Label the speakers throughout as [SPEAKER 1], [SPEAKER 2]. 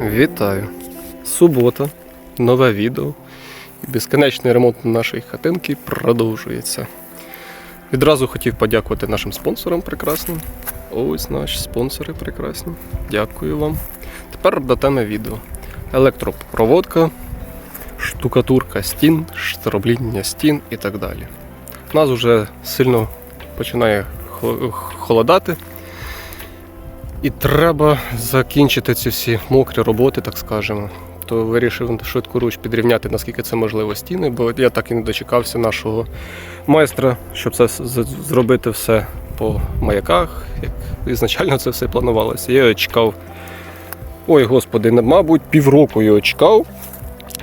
[SPEAKER 1] Вітаю! Субота, нове відео. І безконечний ремонт нашої хатинки продовжується. Відразу хотів подякувати нашим спонсорам прекрасним. Ось наші спонсори прекрасні. Дякую вам. Тепер до теми відео. Електропроводка, штукатурка стін, штробління стін і так далі. У нас вже сильно починає холодати. І треба закінчити ці всі мокрі роботи, так скажемо. То вирішив швидкоруч підрівняти, наскільки це можливо, стіни, бо я так і не дочекався нашого майстра, щоб це зробити все по маяках, як ізначально це все планувалося. Я його чекав. Ой, господи, мабуть, півроку його чекав.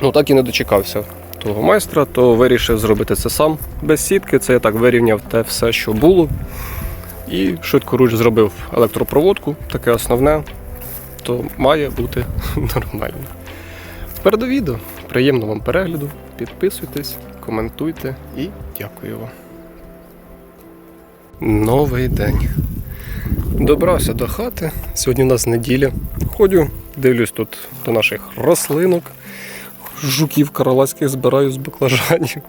[SPEAKER 1] Ну так і не дочекався того майстра, то вирішив зробити це сам без сітки. Це я так вирівняв те все, що було. І швидкоруч зробив електропроводку, таке основне, то має бути нормально. Тепер до відео. Приємного вам перегляду. Підписуйтесь, коментуйте і дякую вам. Новий день. Добрався до хати. Сьогодні у нас неділя. Ходю, дивлюсь тут до наших рослинок, жуків каралацьких збираю з баклажанів.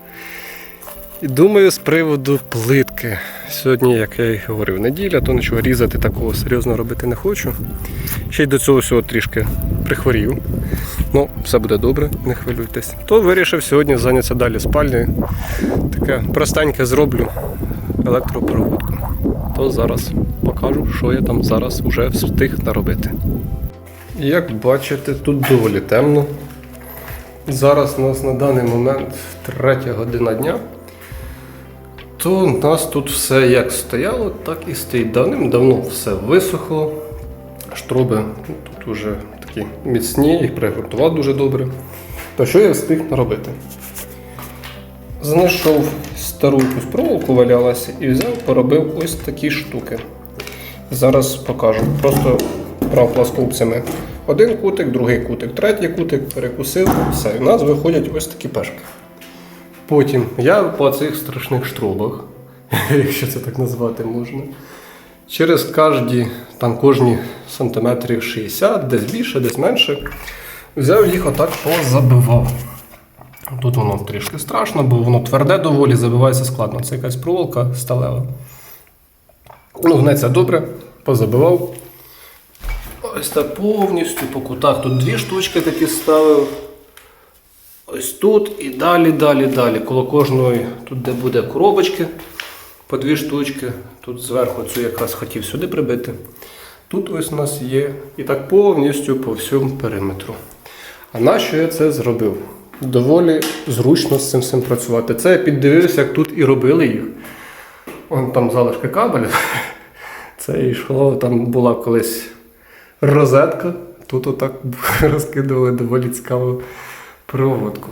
[SPEAKER 1] І думаю з приводу плитки. Сьогодні, як я й говорив, неділя, то нічого різати такого серйозно робити не хочу. Ще й до цього всього трішки прихворів. Ну, все буде добре, не хвилюйтесь. То вирішив сьогодні зайнятися далі спальнею. Таке простеньке зроблю електропроводку. То зараз покажу, що я там зараз вже встиг наробити. Як бачите, тут доволі темно. Зараз у нас на даний момент третя година дня то у нас тут все як стояло, так і стоїть. Давним-давно все висохло. Штроби ну, тут вже такі міцні, їх приготував дуже добре. То що я встиг наробити? Знайшов стару якусь проволоку валялася і взяв, поробив ось такі штуки. Зараз покажу. Просто брав пласкопцями один кутик, другий кутик, третій кутик, перекусив, все. І у нас виходять ось такі пешки. Потім я по цих страшних штробах, якщо це так назвати можна, через кожні, там кожні сантиметрів 60, десь більше, десь менше, взяв їх отак позабивав. Тут воно трішки страшно, бо воно тверде доволі, забивається складно. Це якась проволока сталева. Ну, гнеться добре, позабивав. Ось так повністю по кутах. Тут дві штучки такі ставив. Ось тут і далі, далі, далі. Коло кожної, тут де буде коробочки, по дві штучки. Тут зверху цю якраз хотів сюди прибити. Тут ось у нас є і так повністю по всьому периметру. А нащо я це зробив? Доволі зручно з цим всім працювати. Це я піддивився, як тут і робили їх. Вон там залишки кабелю. Це йшло, там була колись розетка. Тут отак розкидували доволі цікаво проводку.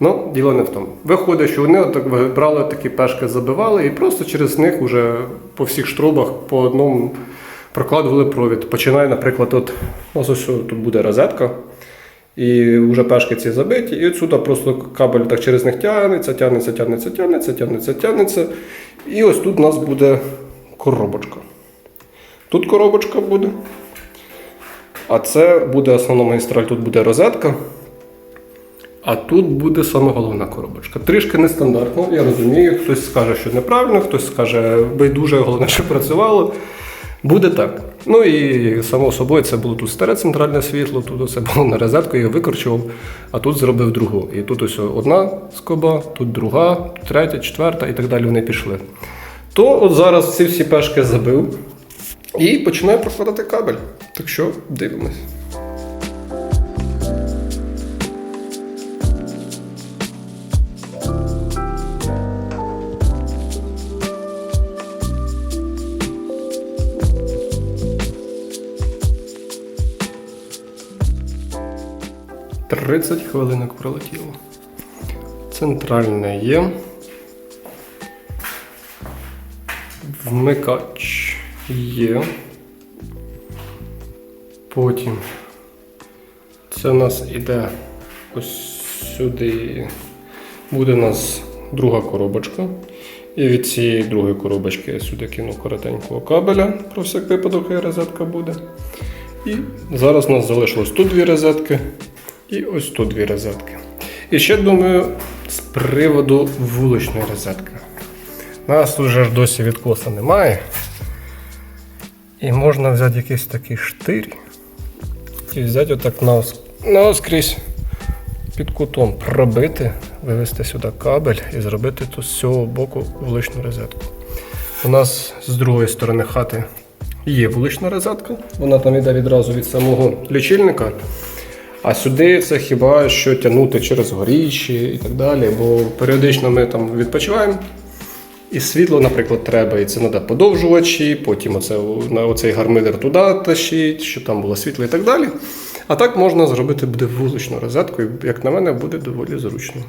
[SPEAKER 1] Ну, діло не в тому. Виходить, що вони отак брали такі пешки, забивали і просто через них вже по всіх штрубах по одному прокладували провід. Починає, наприклад, от, ось ось тут буде розетка. І вже пешки ці забиті, і отсюди просто кабель так через них тягнеться, тягнеться, тягнеться, тягнеться, тягнеться, тягнеться. І ось тут у нас буде коробочка. Тут коробочка буде. А це буде основна магістраль, тут буде розетка. А тут буде саме головна коробочка. Трішки нестандартно, я розумію. Хтось скаже, що неправильно, хтось скаже байдуже, головне, що працювало. Буде так. Ну і само собою це було тут старе центральне світло, тут це було на розетку, я викорчував, а тут зробив другу. І тут ось одна скоба, тут друга, третя, четверта і так далі вони пішли. То от зараз ці всі пешки забив і починаю прокладати кабель. Так що дивимось. Тридцять хвилинок пролетіло. Центральне є. Вмикач є. Потім це у нас іде ось сюди. Буде у нас друга коробочка. І від цієї другої коробочки я сюди кину коротенького кабеля, про всяк випадок хай розетка буде. І зараз у нас залишилось тут дві розетки і ось тут дві розетки. І ще думаю, з приводу вуличної розетки. У нас тут же ж досі відкоса немає. І можна взяти якийсь такий штир і взяти отак навс- навскрізь під кутом пробити, вивести сюди кабель і зробити тут з цього боку вуличну розетку. У нас з другої сторони хати є вулична розетка, вона там йде відразу від самого лічильника. А сюди це хіба що тягнути через горіші і так далі, бо періодично ми там відпочиваємо. І світло, наприклад, треба, і це треба подовжувачі, потім оце, на оцей гармидер туди тащить, щоб там було світло і так далі. А так можна зробити буде вуличну розетку, і, як на мене, буде доволі зручно.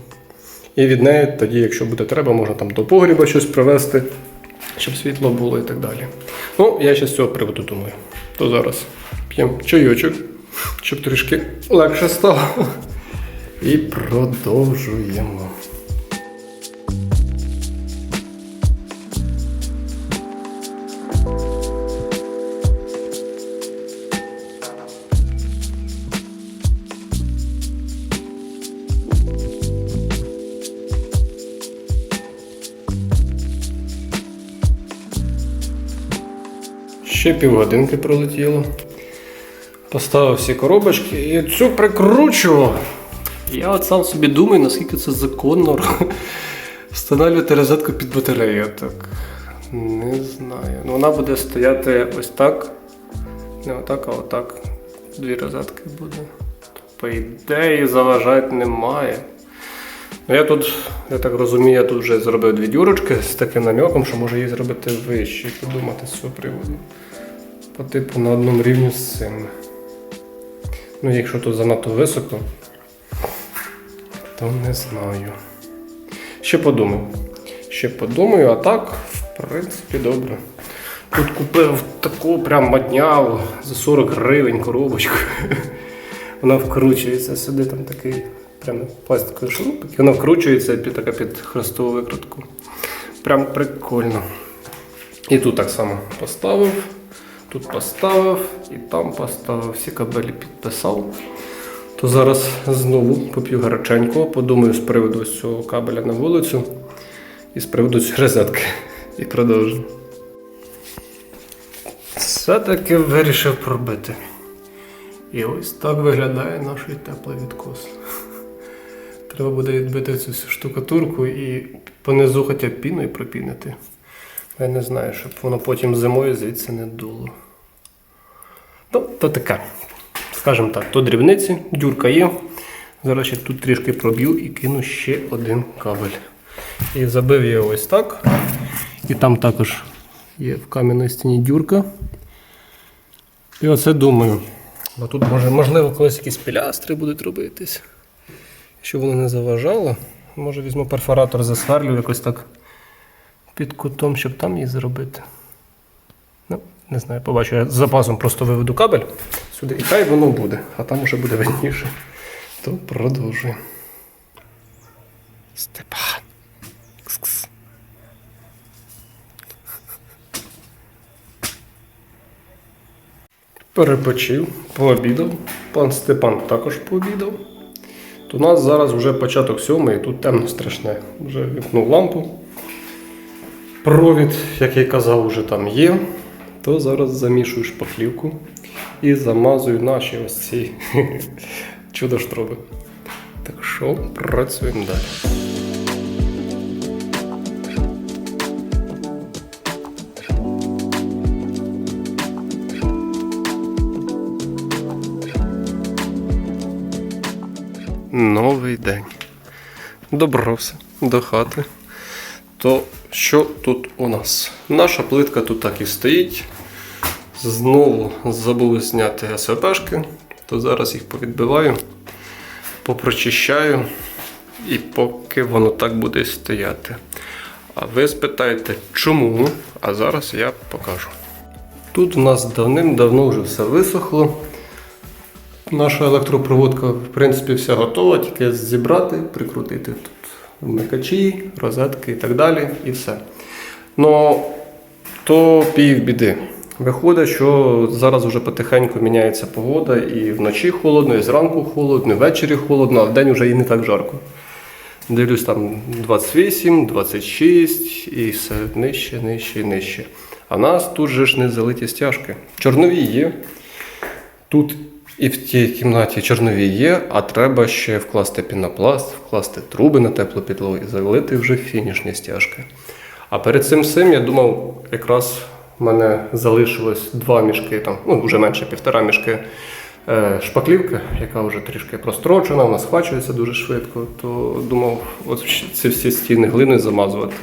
[SPEAKER 1] І від неї тоді, якщо буде треба, можна там до погріба щось привезти, щоб світло було і так далі. Ну, я ще з цього приводу думаю. То зараз п'ємо чайочок, щоб трішки легше стало. І продовжуємо. Ще півгодинки пролетіло. Поставив всі коробочки і цю прикручував. Я от сам собі думаю, наскільки це законно встановлювати розетку під батарею. Так. Не знаю. Ну, вона буде стояти ось так. Не отак, а отак. Дві розетки буде. По ідеї заважати немає. Ну, я тут, я так розумію, я тут вже зробив дві дюрочки з таким намеком, що може її зробити вище і подумати з цього приводу. По типу на одному рівні з цим. Ну, якщо тут занадто високо, то не знаю. Ще подумаю. Ще подумаю, а так, в принципі, добре. Тут купив таку прям мадняву за 40 гривень коробочку. Вона вкручується сюди, там такий прям пластиковий шурупик, вона вкручується під, така під хрестову викрутку. Прям прикольно. І тут так само поставив, тут поставив і там поставив, всі кабелі підписав. То зараз знову поп'ю гаряченького, подумаю з приводу цього кабеля на вулицю і з приводу цієї розетки. І продовжу. Все-таки вирішив пробити. І ось так виглядає наш теплий відкос. Треба буде відбити цю всю штукатурку і понизу хоча б піною пропінити. Я не знаю, щоб воно потім зимою звідси не дуло. Ну, то таке. Скажімо так, то дрібниці, дюрка є. Зараз ще тут трішки проб'ю і кину ще один кабель. І забив його ось так. І там також є в кам'яній стіні дюрка. І оце думаю. Бо тут може, можливо колись якісь пілястри будуть робитись. Щоб воно не заважало, може візьму перфоратор, засверлю якось так під кутом, щоб там її зробити. Не знаю, побачу. Я з запасом просто виведу кабель сюди, і хай воно буде, а там уже буде видніше. То продовжуємо. Степан. Кс-кс. Перепочив, пообідав. Пан Степан також пообідав. То у нас зараз вже початок сьомої, тут темно страшне. Вже вімкнув лампу. Провід, як я казав, вже там є. То зараз замішую шпаклівку і замазую наші ось ці чудо-штроби. Так що працюємо далі. Новий день. Добрався до хати. То що тут у нас? Наша плитка тут так і стоїть. Знову забули зняти СВПшки, то зараз їх повідбиваю, попрочищаю і поки воно так буде стояти. А ви спитаєте, чому? А зараз я покажу. Тут у нас давним-давно вже все висохло. Наша електропроводка, в принципі, вся готова, тільки зібрати, прикрутити тут вмикачі, розетки і так далі, і все. Ну, то пів біди. Виходить, що зараз вже потихеньку міняється погода, і вночі холодно, і зранку холодно, і ввечері холодно, а вдень вже і не так жарко. Дивлюсь там 28, 26 і все нижче, нижче і нижче. А нас тут же ж не залиті стяжки. Чорнові є. Тут і в тій кімнаті чорнові є, а треба ще вкласти пінопласт, вкласти труби на теплу підлогу і залити вже фінішні стяжки. А перед цим всім я думав, якраз в мене залишилось два мішки, там, ну вже менше півтора мішки е, шпаклівки, яка вже трішки прострочена, вона схвачується дуже швидко. То думав, от ці всі стіни глиною замазувати.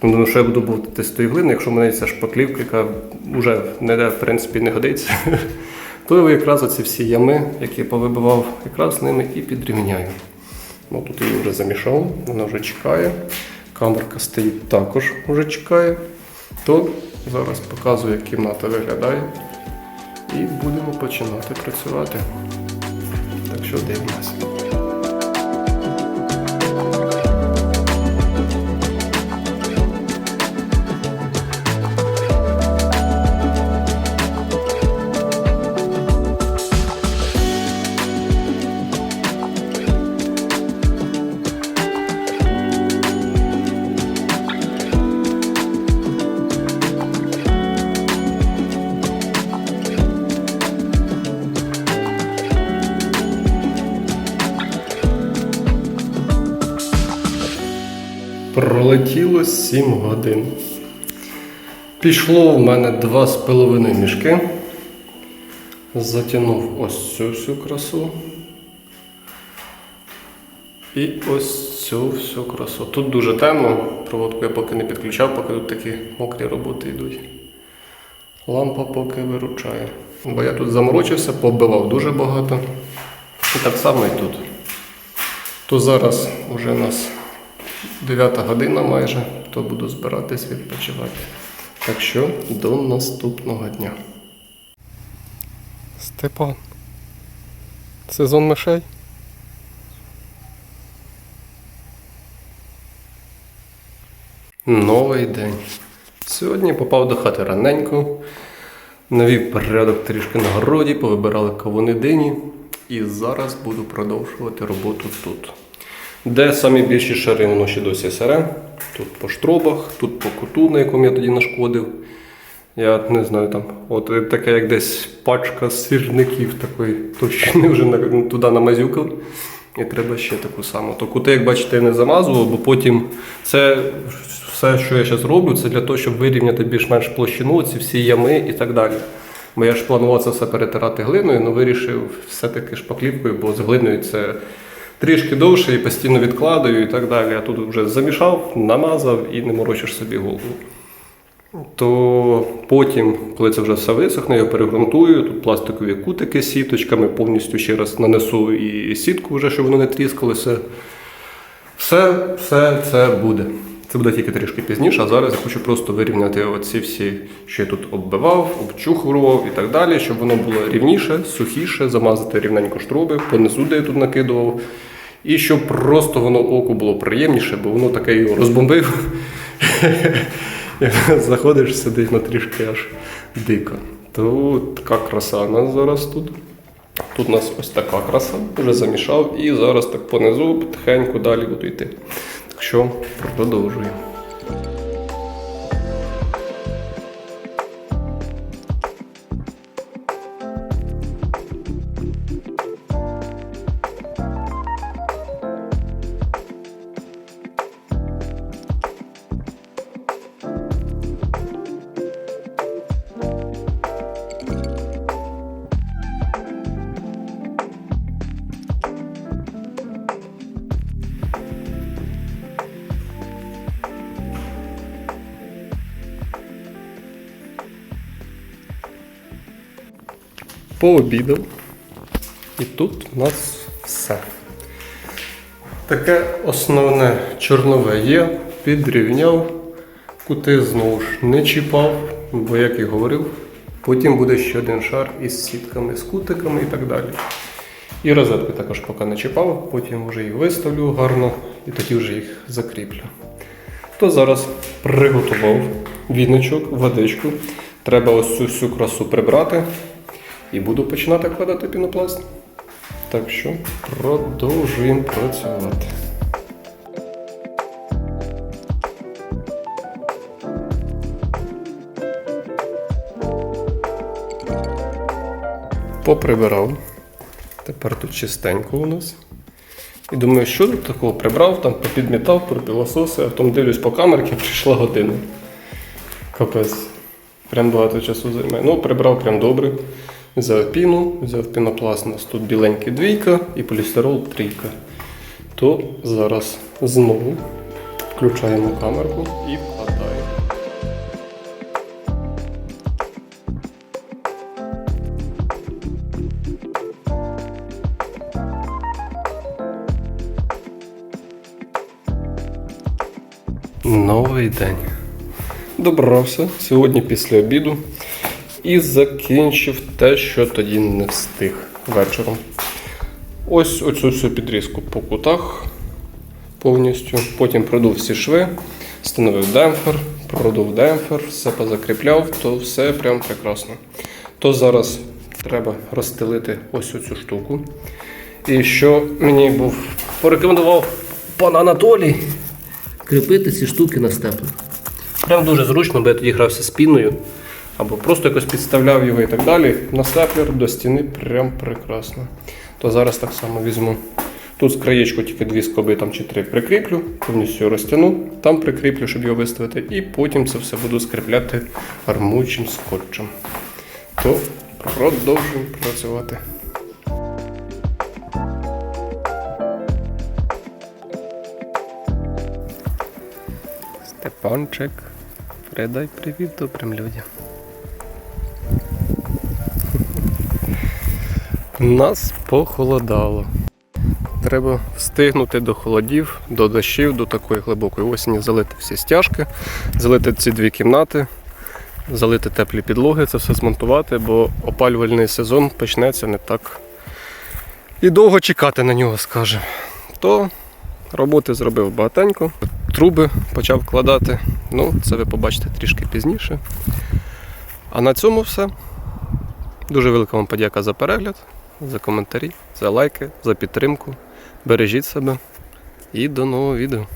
[SPEAKER 1] Тому думаю, що я буду бути з тої глини, якщо в мене ця шпаклівка, яка вже ніде, в принципі, не годиться. То якраз оці всі ями, які я повибивав, якраз ними і підрівняю. Ну, тут її вже замішав, вона вже чекає. Камерка стоїть також вже чекає. То зараз показую, як кімната виглядає. І будемо починати працювати. Так що дивимося. Пролетіло 7 годин. Пішло в мене 2,5 мішки. Затягнув ось цю всю красу. І ось цю всю красу. Тут дуже темно, проводку я поки не підключав, поки тут такі мокрі роботи йдуть. Лампа поки виручає. Бо я тут заморочився, побивав дуже багато. І так само і тут. То зараз вже у нас 9 година майже, то буду збиратись відпочивати. Так що до наступного дня. Степан. Сезон мишей. Новий день. Сьогодні попав до хати раненько. Навів порядок трішки на городі, повибирали кавуни дині. І зараз буду продовжувати роботу тут. Де самі більші шари, воно ще досі сире. Тут по штробах, тут по куту, на якому я тоді нашкодив. Я не знаю там, от таке як десь пачка сірників такої товщини вже туди намазюкав. І треба ще таку саму. То кути, як бачите, я не замазував, бо потім це все, що я зараз роблю, це для того, щоб вирівняти більш-менш площину, ці всі ями і так далі. Бо я ж планував це все перетирати глиною, але вирішив все-таки шпаклівкою, бо з глиною це трішки довше і постійно відкладаю і так далі. Я тут вже замішав, намазав і не морочиш собі голову. То потім, коли це вже все висохне, я перегрунтую, тут пластикові кутики з сіточками, повністю ще раз нанесу і сітку вже, щоб воно не тріскалося. Все, все це буде. Це буде тільки трішки пізніше, а зараз я хочу просто вирівняти оці всі, що я тут оббивав, обчухував і так далі, щоб воно було рівніше, сухіше, замазати рівненько штроби, понизу, де я тут накидував. І щоб просто воно оку було приємніше, бо воно таке його розбомбив. Заходиш, сидить на трішки аж дико. То така краса у нас зараз тут. Тут у нас ось така краса, вже замішав, і зараз так понизу потихеньку далі буду йти. Так що продовжую. Пообідав. І тут у нас все. Таке основне чорнове є, підрівняв, кути знову ж не чіпав, бо як і говорив, потім буде ще один шар із сітками, з кутиками і так далі. І розетки також поки не чіпав, потім вже їх виставлю гарно і тоді вже їх закріплю. То зараз приготував віночок, водичку. Треба ось цю всю красу прибрати і буду починати кладати пінопласт. Так що продовжуємо працювати. Поприбирав. Тепер тут чистенько у нас. І думаю, що тут такого прибрав, там попідмітав, пропілососи, а потім дивлюсь по камерці, прийшла година. Капець. Прям багато часу займає. Ну, прибрав прям добре. Взяв піну, взяв пінопласт, у нас тут біленький двійка і полістирол трійка. То зараз знову включаємо камерку і вкладаємо. Новий день. Добрався сьогодні після обіду і закінчив те, що тоді не встиг вечором. Ось оцю всю підрізку по кутах повністю. Потім продув всі шви, встановив демпфер, продув демпфер, все позакріпляв, то все прям прекрасно. То зараз треба розстелити ось оцю штуку. І що мені був порекомендував пан Анатолій кріпити ці штуки на степлер. Прям дуже зручно, бо я тоді грався з піною, або просто якось підставляв його і так далі. На степлер до стіни прям прекрасно. То зараз так само візьму. Тут з краєчку тільки дві скоби там чи три прикріплю, повністю його розтягну, там прикріплю, щоб його виставити, і потім це все буду скріпляти армуючим скотчем. То продовжуємо працювати. Степанчик, передай привіт добрим людям. Нас похолодало. Треба встигнути до холодів, до дощів, до такої глибокої осені залити всі стяжки, залити ці дві кімнати, залити теплі підлоги, це все змонтувати, бо опалювальний сезон почнеться не так. І довго чекати на нього, скажемо. То роботи зробив багатенько, труби почав вкладати. Ну, це ви побачите трішки пізніше. А на цьому все. Дуже велика вам подяка за перегляд, за коментарі, за лайки, за підтримку. Бережіть себе і до нового відео.